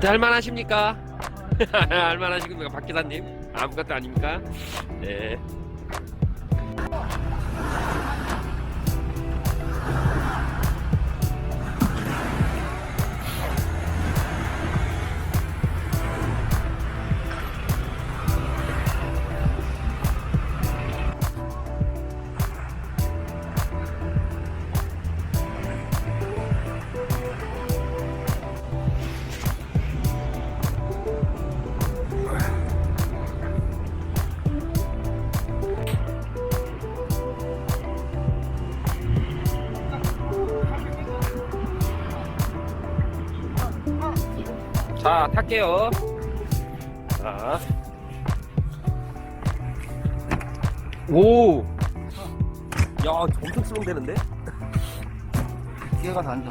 어떻게 할만하십니까? 할만하십니까 박 기사님? 아무것도 아닙니까? 네. 자, 탈게요. 자. 오! 야, 엄청 슬렁되는데? 얘가 다 앉아.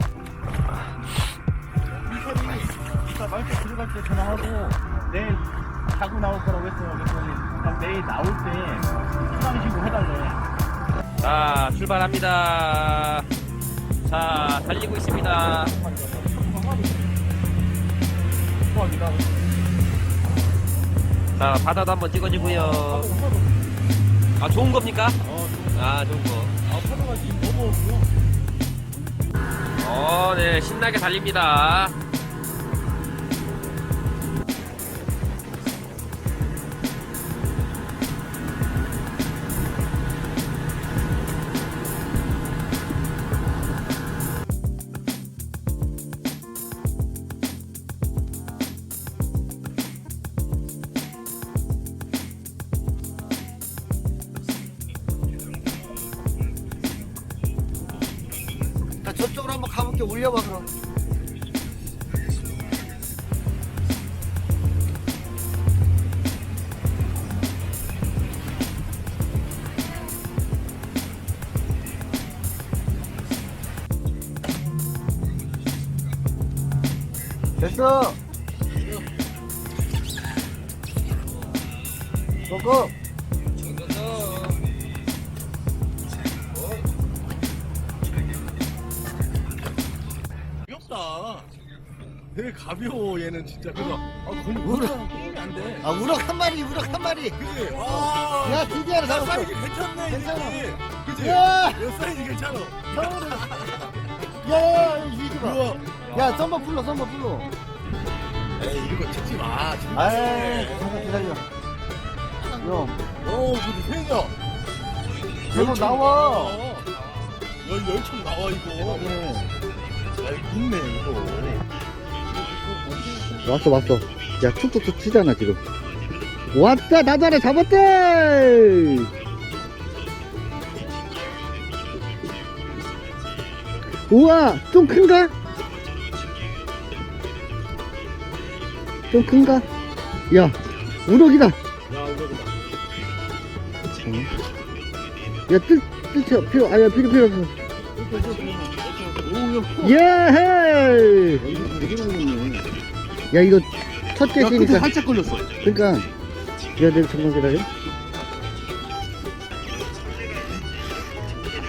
이따 말때 들어갈 때 전화하고 내일 자고 나올 거라고 했어요. 그랬더니 내일 나올 때 시간 신고 해달래. 자, 출발합니다. 자, 달리고 있습니다. 자, 바다도 한번 찍어주고요. 아, 좋은 겁니까? 아, 좋은 거. 파도가 지금 너무 없어. 어, 네, 신나게 달립니다. 저쪽으로 한번 가볼게. 올려봐, 그럼. 됐어. 고고. 가볍다. 되게 가벼워 얘는 진짜. 그래서 아 거의 우럭 게임이 안 돼. 아, 우럭 한 마리, 우럭 한 마리. 그지? 와. 야, 드디어 야, 잡았어. 사이즈 괜찮네. 괜찮아. 이게. 그지? 야! 야, 사이즈 괜찮아. 야, 야, 야, 이거 봐. 우와. 야, 썸머 풀러, 썸머 풀러. 에이 이거 찍지 마. 진짜. 아이, 잠깐 기다려. 형, 오, 그지 생겨. 계속 나와. 어. 열 열청 나와 이거. 네. 야, 있네 이거. 왔어 왔어 야 툭툭툭 치잖아 지금 왔다 나도 하나 잡았다 우와 좀 큰가? 좀 큰가? 야 우럭이다 야, 이거 야뜰 뜰 필요 아야 필요 필요 없어 예 되게 먹네. 야 이거 첫 야, 근데 개시니까 살짝 걸렸어. 그러니까 야 내가 잠깐 기다려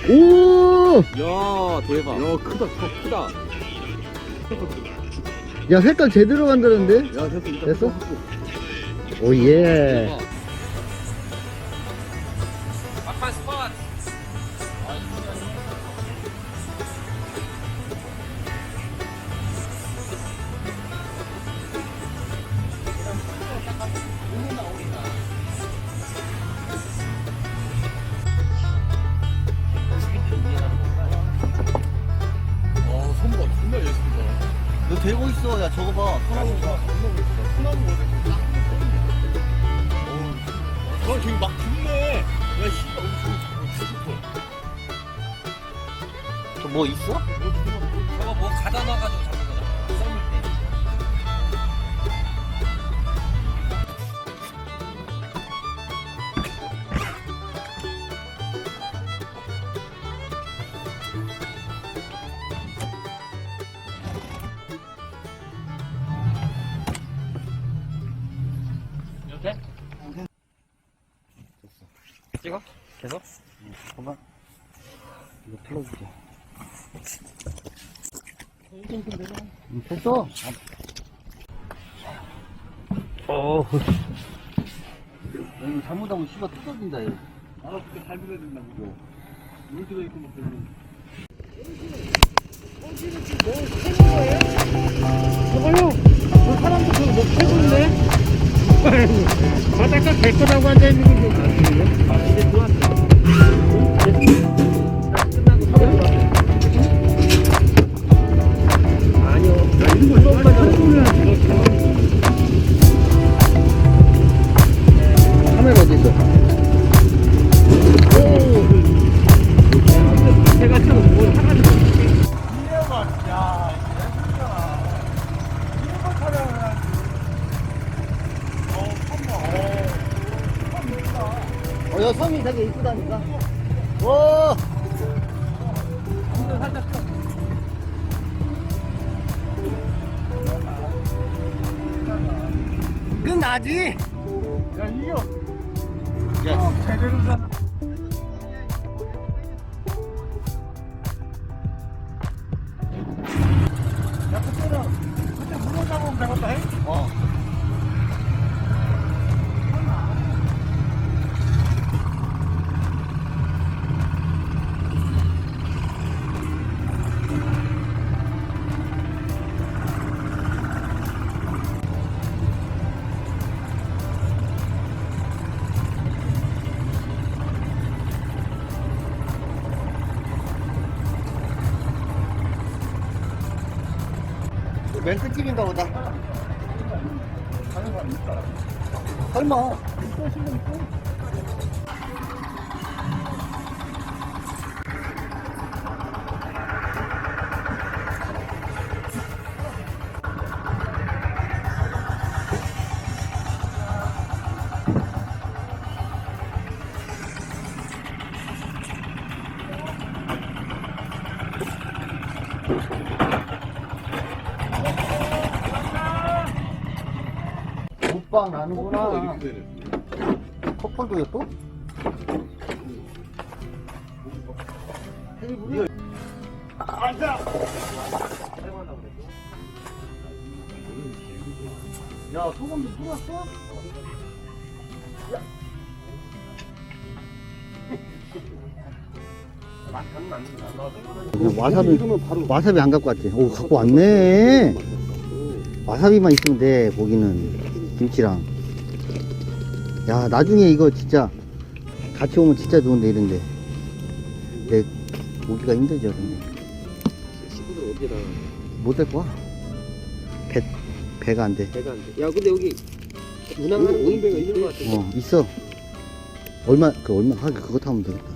오! 야, 대박. 야, 크다. 크다. 야 색깔 제대로 만들었는데? 야, 됐어. 일단 됐어? 뜯어. 오예 대박. 되고 있어. 야, 저거 봐. 소나무 봐. 소나무 거든. 어, 저기 막 죽네. 야, 씨, 나 오늘 죽을 저뭐 있어? 됐어 어. 이거 잘못하면 씨가 뜯어진다. 아, 그때 잘 들어야 된다고. 물 들어있고 뭐 그러면. 저거요? 저 사람도 저거 못 패고있네? 바닷가 갈 거라고 앉아있는 건 좀. 아, 이제 들 있다. 어, 여 섬이 되게 이쁘다니까. 와. 끝나지? 야, 이거. 야. 어, 제대로 잖 맨 끝집인가 보다. 설마. 오빠 나는구나. 커플도요 또? 앉아! 야 소금 좀 뿌렸어? 와사비 와사비 안 갖고 왔지? 오 갖고 왔네. 와사비만 있으면 돼 고기는 김치랑. 야 나중에 이거 진짜 같이 오면 진짜 좋은데 이런데. 내 오기가 힘들죠 근데. 친구들 어디다 못 데리고 와. 배 배가 안 돼. 배가 안 돼. 야 근데 여기 운항하는 거 배가 있는 거 같아. 어 있어. 얼마 그 얼마 하긴 그거 타면 되겠다.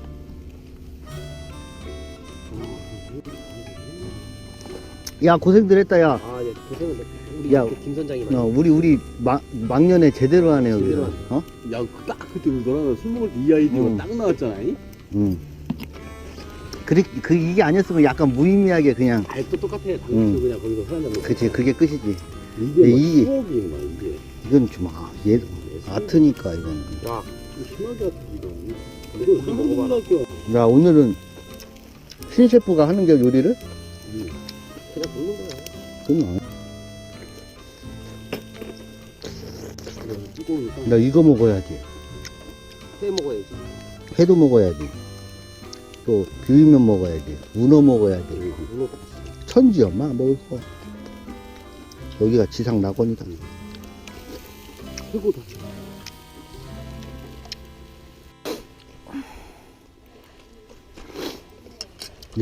야 고생들 했다 야. 아, 예, 고생은 됐다. 우리 야, 그김 선장이 많이. 어, 우리 우리 막 막년에 제대로 하네 여기. 어? 야, 딱 그때 우리 너랑 술 먹을 때 이 아이디어가 응. 딱 나왔잖아. 이? 응. 그래 그 이게 아니었으면 약간 무의미하게 그냥 아, 또 똑같아. 당연히 응. 그냥 거기서 술 한잔 먹고. 그치 그게 끝이지. 이게 막 이- 추억이야, 막 이게. 이건 좀얘 아트니까 이건. 야, 이거 심하게 이거. 이거 술 먹어봐. 한국인학교. 야 오늘은 신 셰프가 하는 게 요리를? 그냥 먹는 거야. 그럼 딱. 나 이거 먹어야지. 회 먹어야지. 회도 먹어야지. 또 비빔면 먹어야지. 문어 먹어야지. 문어 천지 엄마 먹을 거. 여기가 지상 낙원이다. 최고다.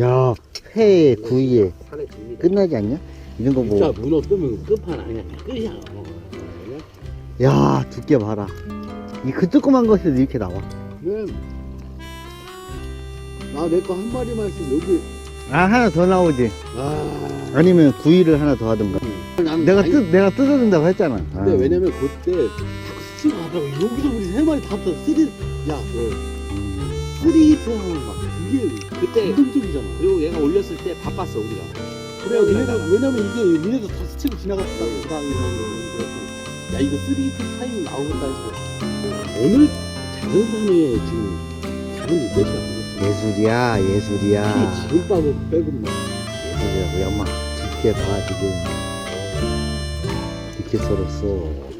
야, 회 구이에 산에. 끝나지 않냐? 이런 거 진짜 뭐. 문어 뜨면 끝판 아니야. 끝이야. 야, 두께 봐라. 이 그 조그만 것에도 이렇게 나와. 네. 나내 거 한 마리만 있으면 여기. 아, 하나 더 나오지. 아. 아니면 구이를 하나 더 하든가. 난 내가 아니, 뜯, 내가 뜯어준다고 했잖아. 아. 근데 왜냐면 그때 자꾸 스치고 가더라고. 여기서 우리 세 마리 다 떴어. 쓰리, 야, 음. 쓰리 히트 하면 막 그게 그때 감동적이잖아. 그리고 얘가 올렸을 때 바빴어 우리가. 그래, 얘네도, 왜냐면 이게 얘네도 다 스치고 지나갔다. 그 다음에 야, 이거 야 이거 3D 타임 나오겠다 해서 오늘 자전산에 지금 작은 예술 같은 거 예술이야 예술이야 지금밥을 빼고 막 예술이라고 야마 두께 다 지금 이렇게 썰었어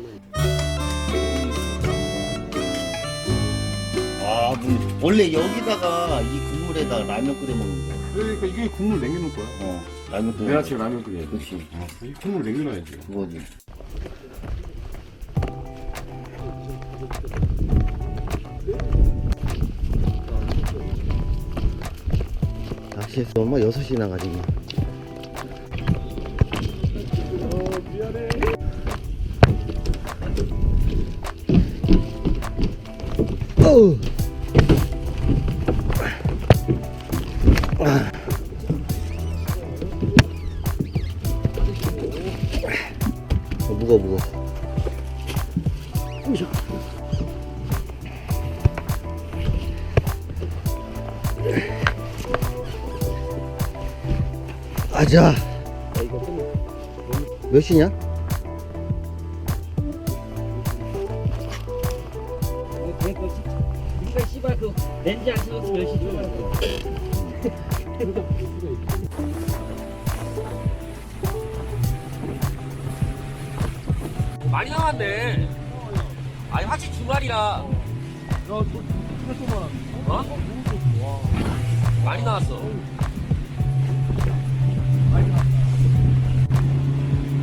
아, 원래 여기다가 이 국물에다 라면 끓여 먹는 거야. 그러니까 이게 국물 냉겨놓을 거야. 어, 라면 끓여. 내가 지금 라면 끓여. 그렇지. 어, 이 국물 냉겨놔야지. 그거지. 낚시에서 엄마 6시 나가지. 어우. 어, 아자. 몇 시냐? 우리가 씨발 그 렌즈 안 찍었으면 몇 시죠? 많이 나왔네. 아니 확실히 주말이라. 어? 많이 나왔어.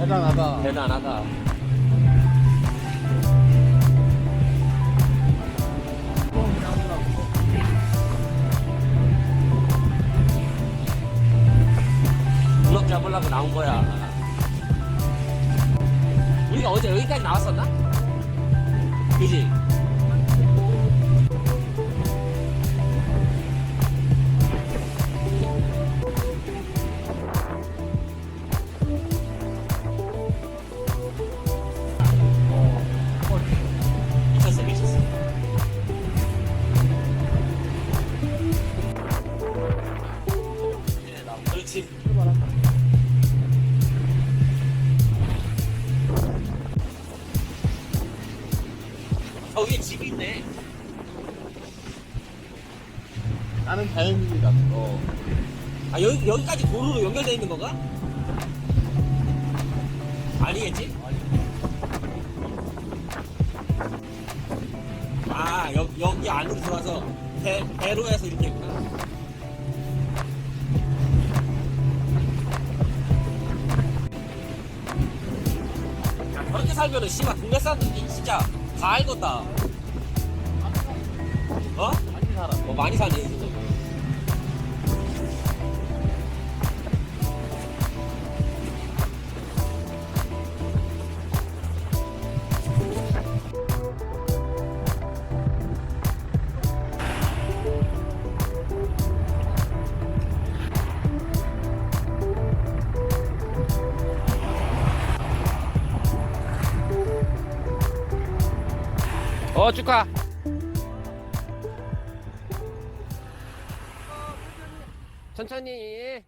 대단하다. 대단하다. 블럭 잡으려고 나온 거야. 우리가 어제 여기까지 나왔었나? 그지? 어, 위에 집이 있네. 나는 다행입니다. 어. 아, 여기, 여기까지 도로로 연결되어 있는 건가? 아니겠지? 아, 여, 여기 안으로 들어와서 배, 배로 해서 이렇게 했구나. 야, 그렇게 살면은 씨발 국내 사람들이 진짜 다 알겠다. 어? 많이 살아. 어, 많이 사네. 어 축하. 천천히